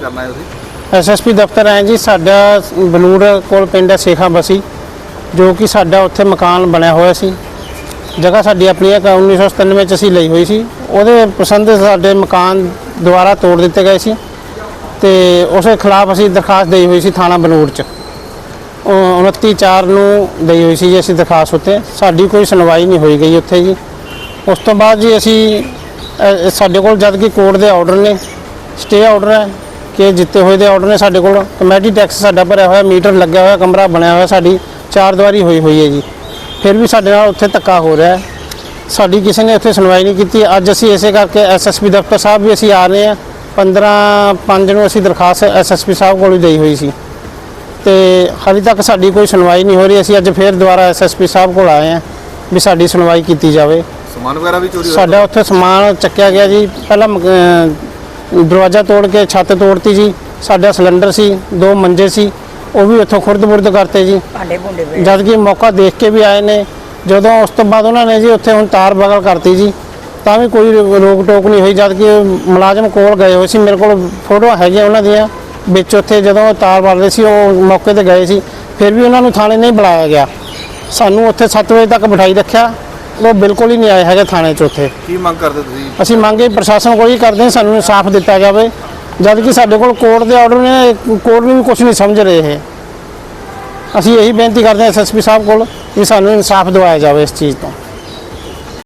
ਕਰਨਾ ਹੈ ਤੁਸੀਂ? ਐਸਐਸਪੀ ਦਫ਼ਤਰ ਆਏ ਜੀ ਸਾਡਾ ਬਲੂੜ ਕੋਲ ਪਿੰਡ ਹੈ ਸੇਖਾ ਬਸੀ ਜੋ ਕਿ ਸਾਡਾ ਉੱਥੇ ਮਕਾਨ ਬਣਿਆ ਹੋਇਆ ਸੀ। ਜਗ੍ਹਾ ਸਾਡੀ ਆਪਣੀ ਹੈ 1997 ਚ ਅਸੀਂ ਲਈ ਹੋਈ ਸੀ। ਉਹਦੇ ਪਸੰਦ ਸਾਡੇ ਮਕਾਨ ਦੁਆਰਾ ਤੋੜ ਦਿੱਤੇ ਗਏ ਸੀ ਤੇ ਉਸ ਖਿਲਾਫ ਅਸੀਂ ਦਰਖਾਸਤ ਦੇਈ ਹੋਈ ਸੀ ਥਾਣਾ ਬਲੂੜ ਚ। ਉਹ 29 4 ਨੂੰ ਦੇਈ ਹੋਈ ਸੀ ਜੀ ਅਸੀਂ ਦਰਖਾਸਤ ਉੱਤੇ। ਸਾਡੀ ਕੋਈ ਸੁਣਵਾਈ ਨਹੀਂ ਹੋਈ ਗਈ ਉੱਥੇ ਜੀ। ਉਸ ਤੋਂ ਬਾਅਦ ਜੀ ਅਸੀਂ ਅ, ਸਾਡੇ ਕੋਲ ਜਦ ਕਿ ਕੋਰਟ ਦੇ ਆਰਡਰ ਨੇ ਸਟੇ ਆਰਡਰ ਹੈ। ਕਿ ਜਿੱਤੇ ਹੋਏ ਦੇ ਆਰਡਰ ਨੇ ਸਾਡੇ ਕੋਲ। ਕਮੇਟੀ ਟੈਕਸ ਸਾਡਾ ਭਰਿਆ ਹੋਇਆ ਮੀਟਰ ਲੱਗਿਆ ਹੋਇਆ ਕਮਰਾ ਬਣਿਆ ਹੋਇਆ ਸਾਡੀ ਚਾਰ ਦੀਵਾਰੀ ਹੋਈ ਹੋਈ ਹੈ ਜੀ। ਫਿਰ ਵੀ ਸਾਡੇ ਨਾਲ ਉੱਥੇ ਧੱਕਾ ਹੋ ਰਿਹਾ ਹੈ। ਸਾਡੀ ਕਿਸੇ ਨੇ ਉੱਥੇ ਸੁਣਵਾਈ ਨਹੀਂ ਕੀਤੀ। ਅੱਜ ਅਸੀਂ ਇਸੇ ਕਰਕੇ ਐਸਐਸਪੀ ਦਫ਼ਤਰ ਸਾਹਿਬ ਵੀ ਅਸੀਂ ਆ ਰਹੇ ਹਾਂ। 15 5 ਨੂੰ ਅਸੀਂ ਦਰਖਾਸਤ ਐਸਐਸਪੀ ਸਾਹਿਬ ਕੋਲ ਹੀ ਦੇਈ ਹੋਈ ਸੀ। ਤੇ ਹਾਲੇ ਤੱਕ ਸਾਡੀ ਕੋਈ ਸੁਣਵਾਈ ਨਹੀਂ ਹੋ ਰਹੀ। ਅਸੀਂ ਅੱਜ ਫੇਰ ਦੁਬਾਰਾ ਐਸਐਸਪੀ ਸਾਹਿਬ ਕੋਲ ਆਏ ਹਾਂ ਵੀ ਸਾਡੀ ਸੁਣਵਾਈ ਕੀਤੀ ਜਾਵੇ। ਸਮਾਨ ਵਗੈਰਾ ਵੀ ਚੋਰੀ ਹੋਇਆ ਸਾਡਾ ਉੱਥੇ ਸਮਾਨ ਚੱਕਿਆ ਗਿਆ ਜੀ। ਪਹਿਲਾਂ ਦਰਵਾਜ਼ਾ ਤੋੜ ਕੇ ਛੱਤ ਤੋੜਤੀ ਜੀ। ਸਾਡਾ ਸਿਲੰਡਰ ਸੀ ਦੋ ਮੰਜੇ ਸੀ ਉਹ ਵੀ ਉੱਥੋਂ ਖੁਰਦ-ਬੁਰਦ ਕਰਤੇ ਜੀ। ਭਾਂਡੇ ਜਦ ਕਿ ਮੌਕਾ ਦੇਖ ਕੇ ਵੀ ਆਏ ਨੇ। ਜਦੋਂ ਉਸ ਤੋਂ ਬਾਅਦ ਉਹਨਾਂ ਨੇ ਜੀ ਉੱਥੇ ਹੁਣ ਤਾਰ ਬਗਲ ਕਰਤੀ ਜੀ। ਤਾਂ ਵੀ ਕੋਈ ਰੋਕ ਟੋਕ ਨਹੀਂ ਹੋਈ ਜਦ ਕਿ ਮੁਲਾਜ਼ਮ ਕੋਲ ਗਏ ਹੋਏ ਸੀ। ਮੇਰੇ ਕੋਲ ਫੋਟੋਆਂ ਹੈਗੀਆਂ ਉਹਨਾਂ ਦੀਆਂ ਵਿੱਚ ਉੱਥੇ ਜਦੋਂ ਤਾਰ ਵੱਲ ਸੀ ਉਹ ਮੌਕੇ ਤੇ ਗਏ ਸੀ। ਫਿਰ ਵੀ ਉਹਨਾਂ ਨੂੰ ਥਾਣੇ ਨਹੀਂ ਬੁਲਾਇਆ ਗਿਆ। ਸਾਨੂੰ ਉੱਥੇ 7 ਵਜੇ ਤੱਕ ਬਿਠਾਈ ਰੱਖਿਆ। ਉਹ ਬਿਲਕੁਲ ਹੀ ਨਹੀਂ ਆਏ ਹੈਗੇ ਥਾਣੇ 'ਚ ਉੱਥੇ। ਕੀ ਮੰਗ ਕਰਦੇ ਤੁਸੀਂ? ਅਸੀਂ ਮੰਗੇ ਪ੍ਰਸ਼ਾਸਨ ਕੋਲ ਹੀ ਕਰਦੇ ਹਾਂ ਸਾਨੂੰ ਇਨਸਾਫ ਦਿੱਤਾ ਜਾਵੇ। ਜਦ ਕਿ ਸਾਡੇ ਕੋਲ ਕੋਰਟ ਦੇ ਆਰਡਰ ਨੇ ਕੋਰਟ ਨੂੰ ਵੀ ਕੁਝ ਨਹੀਂ ਸਮਝ ਰਹੇ ਇਹ। ਅਸੀਂ ਇਹੀ ਬੇਨਤੀ ਕਰਦੇ ਹਾਂ ਐਸਐਸਪੀ ਸਾਹਿਬ ਕੋਲ ਕਿ ਸਾਨੂੰ ਇਨਸਾਫ ਦਿਵਾਇਆ ਜਾਵੇ ਇਸ ਚੀਜ਼ ਤੋਂ।